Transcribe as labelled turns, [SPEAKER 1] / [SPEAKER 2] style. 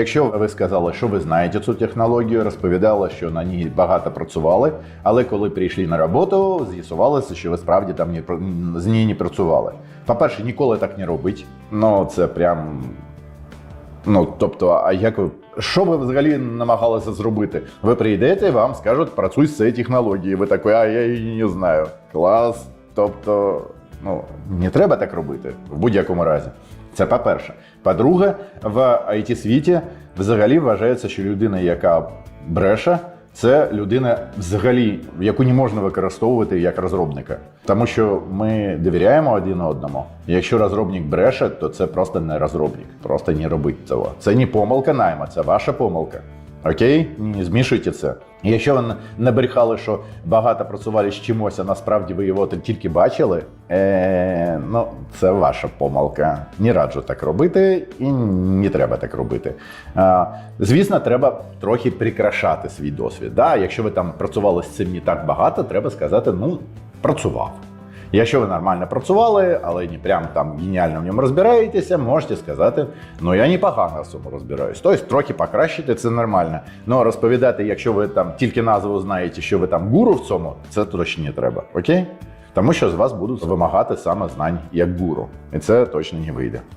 [SPEAKER 1] Якщо ви сказали, що ви знаєте цю технологію, розповідали, що на ній багато працювали, але коли прийшли на роботу, з'ясувалося, що ви справді там не, з ній не працювали. По-перше, ніколи так не робить. Ну, це прям. Ну, тобто, а як ви. Що ви взагалі намагалися зробити? Ви прийдете, вам скажуть, працюй з цією технологією. Ви такий, а я її не знаю. Клас. Тобто, ну, не треба так робити в будь-якому разі. Це по-перше. По-друге, в it світі взагалі вважається, що людина, яка бреше, це людина, взагалі, яку не можна використовувати як розробника. Тому що ми довіряємо один одному. Якщо розробник бреше, то це просто не розробник. Просто не робить цього. Це не помилка найма, це ваша помилка. Окей? Змішуйте це. Якщо ви не брехали, що багато працювали з чимось, а насправді ви його тільки бачили, е, ну це ваша помилка. Не раджу так робити і не треба так робити. Е, звісно, треба трохи прикрашати свій досвід. Да? Якщо ви там працювали з цим не так багато, треба сказати, ну, працював. Якщо ви нормально працювали, але не прям там геніально в ньому розбираєтеся, можете сказати, ну я непогано в цьому розбираюсь. Тобто трохи покращити це нормально. Ну розповідати, якщо ви там тільки назву знаєте, що ви там гуру в цьому, це точно не треба. Окей? Тому що з вас будуть вимагати саме знань як гуру. І це точно не вийде.